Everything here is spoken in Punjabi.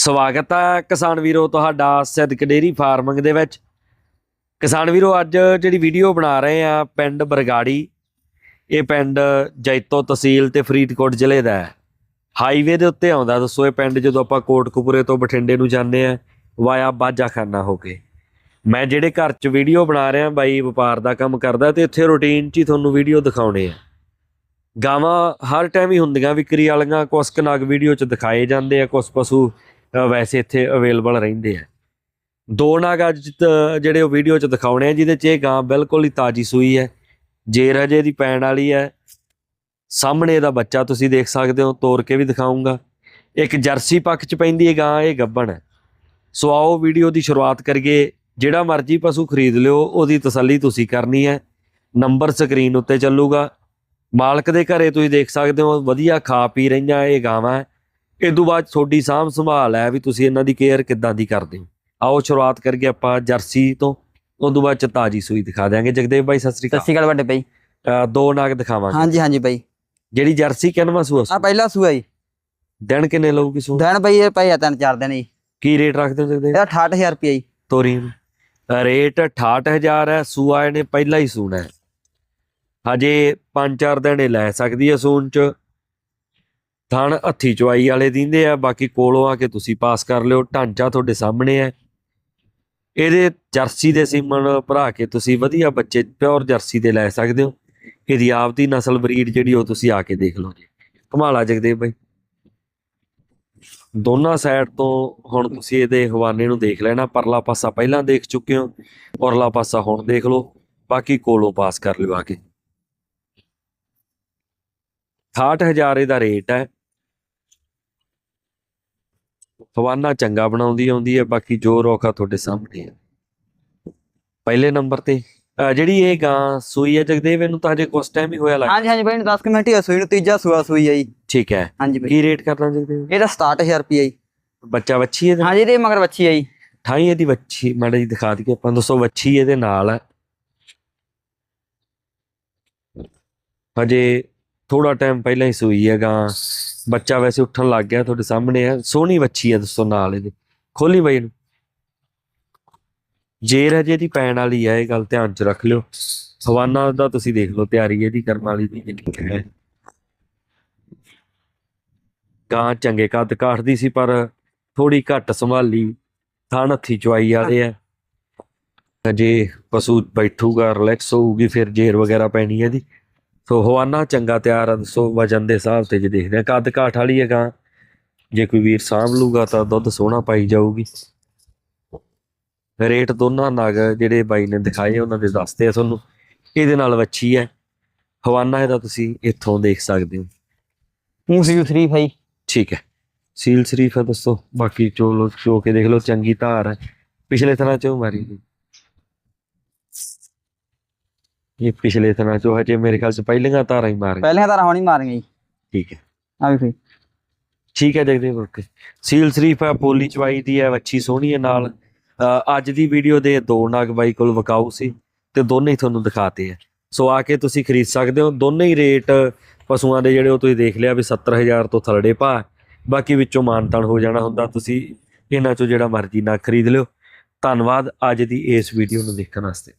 ਸਵਾਗਤ ਹੈ ਕਿਸਾਨ ਵੀਰੋ ਤੁਹਾਡਾ ਸਿੱਧਕ ਡੇਰੀ ਫਾਰਮਿੰਗ ਦੇ ਵਿੱਚ। ਕਿਸਾਨ ਵੀਰੋ, ਅੱਜ ਜਿਹੜੀ ਵੀਡੀਓ ਬਣਾ ਰਹੇ ਆ ਪਿੰਡ ਬਰਗਾੜੀ, ਇਹ ਪਿੰਡ ਜੈਤੋ ਤਹਿਸੀਲ ਤੇ ਫਰੀਦਕੋਟ ਜ਼ਿਲ੍ਹੇ ਦਾ ਹੈ। ਹਾਈਵੇ ਦੇ ਉੱਤੇ ਆਉਂਦਾ, ਦੱਸੋ ਇਹ ਪਿੰਡ ਜਦੋਂ ਆਪਾਂ ਕੋਟਕਪੂਰੇ ਤੋਂ ਬਠਿੰਡੇ ਨੂੰ ਜਾਂਦੇ ਆ, ਵਾਇਆ ਬਾਜਾਖਾਨਾ ਹੋ ਕੇ। ਮੈਂ ਜਿਹੜੇ ਘਰ 'ਚ ਵੀਡੀਓ ਬਣਾ ਰਿਹਾ ਬਾਈ, ਵਪਾਰ ਦਾ ਕੰਮ ਕਰਦਾ ਤੇ ਇੱਥੇ ਰੂਟੀਨ 'ਚ ਹੀ ਤੁਹਾਨੂੰ ਵੀਡੀਓ ਦਿਖਾਉਣੇ ਆ। ਗਾਵਾਂ ਹਰ ਟਾਈਮ ਹੀ ਹੁੰਦੀਆਂ, ਵਿਕਰੀ ਵਾਲੀਆਂ, ਕੁਛ ਕੁ ਨਗ ਵੀਡੀਓ 'ਚ ਦਿਖਾਏ ਜਾਂਦੇ ਆ, ਕੁਛ ਪਸ਼ੂ ਵੈਸੇ ਇੱਥੇ ਅਵੇਲੇਬਲ ਰਹਿੰਦੇ ਆ। ਦੋ ਨਾਗ ਅੱਜ ਤ- ਜਿਹੜੇ ਉਹ ਵੀਡੀਓ 'ਚ ਦਿਖਾਉਣੇ ਆ, ਜਿਹਦੇ 'ਚ ਇਹ ਗਾਂ ਬਿਲਕੁਲ ਹੀ ਤਾਜੀ ਸੂਈ ਹੈ। ਜੇਰ ਹਜੇ ਦੀ ਪੈਣ ਵਾਲੀ ਹੈ। ਸਾਹਮਣੇ ਇਹਦਾ ਬੱਚਾ ਤੁਸੀਂ ਦੇਖ ਸਕਦੇ ਹੋ ਤੋੜ ਕੇ ਵੀ ਦਿਖਾਉਂਗਾ ਇੱਕ ਜਰਸੀ ਪੱਖ 'ਚ ਪੈਂਦੀ ਹੈ ਗਾਂ, ਇਹ ਗੱਬਣ ਹੈ। ਸੋ ਆਓ ਵੀਡੀਓ ਦੀ ਸ਼ੁਰੂਆਤ ਕਰੀਏ। ਜਿਹੜਾ ਮਰਜ਼ੀ ਪਸ਼ੂ ਖਰੀਦ ਲਿਓ, ਉਹਦੀ ਤਸੱਲੀ ਤੁਸੀਂ ਕਰਨੀ ਹੈ। ਨੰਬਰ ਸਕਰੀਨ ਉੱਤੇ ਚੱਲੂਗਾ। ਮਾਲਕ ਦੇ ਘਰੇ ਤੁਸੀਂ ਦੇਖ ਸਕਦੇ ਹੋ, ਵਧੀਆ ਖਾ ਪੀ ਰਹੀਆਂ ਇਹ ਗਾਵਾਂ। ਇਹ ਤੋਂ ਬਾਅਦ ਤੁਹਾਡੀ ਸਾਂਭ ਸੰਭਾਲ ਹੈ ਵੀ ਤੁਸੀਂ ਇਹਨਾਂ ਦੀ ਕੇਅਰ ਕਿੱਦਾਂ ਦੀ ਕਰਦੇ ਹੋ। ਆਓ ਸ਼ੁਰੂਆਤ ਕਰੀਏ ਆਪਾਂ ਜਰਸੀ ਤੋਂ ਉਸ ਤੋਂ ਬਾਅਦ ਚ ਤਾਜੀ ਸੂਈ ਦਿਖਾ ਦਿਆਂਗੇ। ਜਗਦੇਵ ਬਾਈ ਸਤਿ ਸ੍ਰੀ ਸਤਿ ਸ਼੍ਰੀ ਅਕਾਲ ਵੱਡੇ ਭਾਈ ਅਕਾਲ ਦੋ ਨਾਗ ਦਿਖਾਵਾਂਗੇ। ਹਾਂਜੀ ਹਾਂਜੀ ਭਾਈ ਜਿਹੜੀ ਜਰਸੀ ਕਿੰਨਵਾਂ ਸੂਆ ਆ ਪਹਿਲਾ ਸੂਆ ਜੀ। ਦਿਨ ਕਿੰਨੇ ਲਊਗੀ ਸੂ ਦਿਨ ਭਾਈ ਇਹ ਭਾਈ ਆ ਤਿੰਨ ਚਾਰ ਦਿਨ ਜੀ। ਕੀ ਰੇਟ ਰੱਖਦੇ ਹੋ ਜਗਦੇਵ? ਇਹਦਾ 68000 ਰੁਪਏ ਜੀ। ਤੋਰੀ ਰੇਟ 68000 ਹੈ ਸੂਆ ਇਹਨੇ ਪਹਿਲਾਂ ਹੀ ਸੂਣਾ ਹੈ। ਹਜੇ 5-4 ਦਿਨ ਲੈ ਸਕਦੀ ਹੈ ਸੂਣ ਚ। ਥਣ ਹੱਥੀ ਚਵਾਈ ਵਾਲੇ ਦਿੰਦੇ ਆ, ਬਾਕੀ ਕੋਲੋਂ ਆ ਕੇ ਤੁਸੀਂ ਪਾਸ ਕਰ ਲਿਓ, ਢਾਂਚਾ ਤੁਹਾਡੇ ਸਾਹਮਣੇ ਹੈ ਇਹਦੇ ਜਰਸੀ ਦੇ ਸੀਮਨ ਭਰਾ ਕੇ ਤੁਸੀਂ ਵਧੀਆ ਬੱਚੇ, ਪਿਓਰ ਜਰਸੀ ਦੇ ਲੈ ਸਕਦੇ ਹੋ। ਇਹਦੀ ਆਪਦੀ ਨਸਲ ਬਰੀਡ ਜਿਹੜੀ ਉਹ ਤੁਸੀਂ ਆ ਕੇ ਦੇਖ ਲਓ ਜੀ। ਕਮਾਲਾ ਜਗਦੇਵ ਬਾਈ। ਦੋਨਾਂ ਸਾਈਡ ਤੋਂ ਹੁਣ ਤੁਸੀਂ ਇਹਦੇ ਹਵਾਨੇ ਨੂੰ ਦੇਖ ਲੈਣਾ, ਪਰਲਾ ਪਾਸਾ ਪਹਿਲਾਂ ਦੇਖ ਚੁੱਕੇ ਹੋ ਔਰਲਾ ਪਾਸਾ ਹੁਣ ਦੇਖ ਲਓ, ਬਾਕੀ ਕੋਲੋਂ ਪਾਸ ਕਰ ਲਿਓ ਆ ਕੇ। 68000 ਇਹਦਾ ਰੇਟ ਹੈ। ਹਵਾਨਾ ਚੰਗਾ ਬਣਾਉਂਦੀ ਆਉਂਦੀ ਹੈ ਬਾਕੀ ਜੋ ਰੋਕਾ ਤੁਹਾਡੇ ਸਾਹਮਣੇ ਹੈ ਪਹਿਲੇ ਨੰਬਰ ਤੇ ਜਿਹੜੀ ਇਹ ਗਾਂ ਸੂਈ ਹੈ ਜਗਦੇਵ ਇਹਨੂੰ ਤਾਂ ਹਜੇ ਕੁਛ ਟਾਈਮ ਹੀ ਹੋਇਆ ਲੱਗ ਹਾਂਜੀ ਹਾਂਜੀ ਭਾਈ 10 ਮਿੰਟ ਹੀ ਹੋਏ ਸੂਈ ਨੂੰ ਤੀਜਾ ਸੂਆ ਸੂਈ ਹੈ ਜੀ। ਠੀਕ ਹੈ। ਹਾਂਜੀ ਭਾਈ। ਕੀ ਰੇਟ ਕਰਨਾ ਜਗਦੇਵ? ਇਹਦਾ 67000 ਰੁਪਏ ਜੀ। ਬੱਚਾ ਵੱਛੀ ਇਹਦੇ ਹਾਂਜੀ ਇਹਦੇ ਮਗਰ ਬੱਚੀ ਹੈ ਜੀ। ਠਾਈ ਇਹਦੀ ਵੱਛੀ ਮਾੜਾ ਜੀ ਦਿਖਾ ਦਈਏ ਆਪਾਂ ਦੱਸੋ ਵੱਛੀ ਇਹਦੇ ਨਾਲ ਹੈ ਹਜੇ ਥੋੜਾ ਟਾਈਮ ਪਹਿਲਾਂ ਹੀ ਸੂਈ ਹੈ ਗਾਂ। ਬੱਚਾ ਵੈਸੇ ਉੱਠਣ ਲੱਗ ਗਿਆ ਤੁਹਾਡੇ ਸਾਹਮਣੇ ਹੈ। ਸੋਹਣੀ ਵੱਛੀ ਹੈ ਦੱਸੋ ਨਾਲ ਇਹਦੇ। ਖੋਲੀ ਬਈ ਨੂੰ ਜੇਰ ਹਜੇ ਦੀ ਪੈਣ ਵਾਲੀ ਹੈ, ਇਹ ਗੱਲ ਧਿਆਨ ਚ ਰੱਖ ਲਿਓ। ਹਵਾਨਾ ਦਾ ਤੁਸੀਂ ਦੇਖ ਲਓ ਤਿਆਰੀ ਇਹਦੀ ਕਰਨ ਵਾਲੀ ਦੀ ਕਿੰਨੀ ਹੈ। ਗਾਂ ਚੰਗੇ ਕੱਦ ਕਾਠਦੀ ਸੀ, ਪਰ ਥੋੜੀ ਘੱਟ ਸੰਭਾਲੀ। ਥਣ ਹੱਥੀ ਚਵਾਈ ਵਾਲੇ ਆ ਅਜੇ ਪਸ਼ੂ ਬੈਠੂਗਾ ਰਿਲੈਕਸ ਹੋਊਗੀ, ਫਿਰ ਜੇਰ ਵਗੈਰਾ ਪੈਣੀ ਹੈ ਦੀ ਸੋ ਹਵਾਨਾ ਚੰਗਾ ਤਿਆਰ ਆ ਦੱਸੋ ਵਜਨ ਦੇ ਹਿਸਾਬ ਤੇ ਜੇ ਦੇਖਦੇ ਆ ਕੱਦ ਕਾਠ ਵਾਲੀ ਹੈ ਗਾਂ। ਜੇ ਕੋਈ ਵੀਰ ਸਾਂਭ ਲੂਗਾ ਤਾਂ ਦੁੱਧ ਸੋਹਣਾ ਪਾਈ ਜਾਊਗੀ। ਰੇਟ ਦੋਨਾਂ ਨਗ ਜਿਹੜੇ ਬਾਈ ਨੇ ਦਿਖਾਏ ਉਹਨਾਂ ਦੇ ਦੱਸਦੇ ਆ ਤੁਹਾਨੂੰ। ਇਹਦੇ ਨਾਲ ਵੱਛੀ ਹੈ ਹਵਾਨਾ ਇਹਦਾ ਤੁਸੀਂ ਇੱਥੋਂ ਦੇਖ ਸਕਦੇ ਹੋ। ਹੂੰ ਸੀ ਥਰੀ ਭਾਈ ਠੀਕ ਹੈ ਸੀਲ ਸ਼ਰੀਫ ਹੈ ਦੱਸੋ। ਬਾਕੀ ਚੋ ਲੋ ਚੋ ਕੇ ਦੇਖ ਲਓ ਚੰਗੀ ਧਾਰ ਹੈ ਪਿਛਲੇ ਥਣਾ ਚੋਂ ਮਾਰੀ ਗਈ। ਇਹ ਪਿਛਲੇ ਥਣਾ ਚੋਂ ਹਜੇ ਮੇਰੇ ਖਿਆਲ ਚ ਪਹਿਲੀਆਂ ਧਾਰਾਂ ਹੀ ਮਾਰ ਪਹਿਲੀਆਂ ਤਾਂ ਹੁਣ ਹੀ ਮਾਰੀਆਂ ਜੀ। ਠੀਕ ਹੈ। ਆ ਵੀ ਭਾਈ ਠੀਕ ਹੈ ਜਗਦੇਵ ਓਕੇ ਸੀਲ ਸ਼ਰੀਫ ਹੈ ਪੋਲੀ ਚਵਾਈ ਦੀ ਹੈ ਵੱਛੀ ਸੋਹਣੀ ਹੈ ਨਾਲ। ਅੱਜ ਦੀ ਵੀਡੀਓ ਦੇ ਦੋ ਨਗ ਬਾਈ ਕੋਲ ਵਕਾਊ ਸੀ ਤੇ ਦੋਨੇ ਹੀ ਤੁਹਾਨੂੰ ਦਿਖਾਤੇ ਆ। ਸੋ ਆ ਕੇ ਤੁਸੀਂ ਖਰੀਦ ਸਕਦੇ ਹੋ। ਦੋਨੇ ਹੀ ਰੇਟ ਪਸ਼ੂਆਂ ਦੇ ਜਿਹੜੇ ਉਹ ਤੁਸੀਂ ਦੇਖ ਲਿਆ ਵੀ 70000 ਤੋਂ ਥਲੜੇ ਪਾ ਬਾਕੀ ਵਿੱਚੋਂ ਮਾਨਤਾਨ ਹੋ ਜਾਣਾ ਹੁੰਦਾ ਤੁਸੀਂ ਇਹਨਾਂ ਚੋਂ ਜਿਹੜਾ ਮਰਜ਼ੀ ਨਾ ਖਰੀਦ ਲਿਓ। ਧੰਨਵਾਦ ਅੱਜ ਦੀ ਇਸ ਵੀਡੀਓ ਨੂੰ ਦੇਖਣ ਵਾਸਤੇ।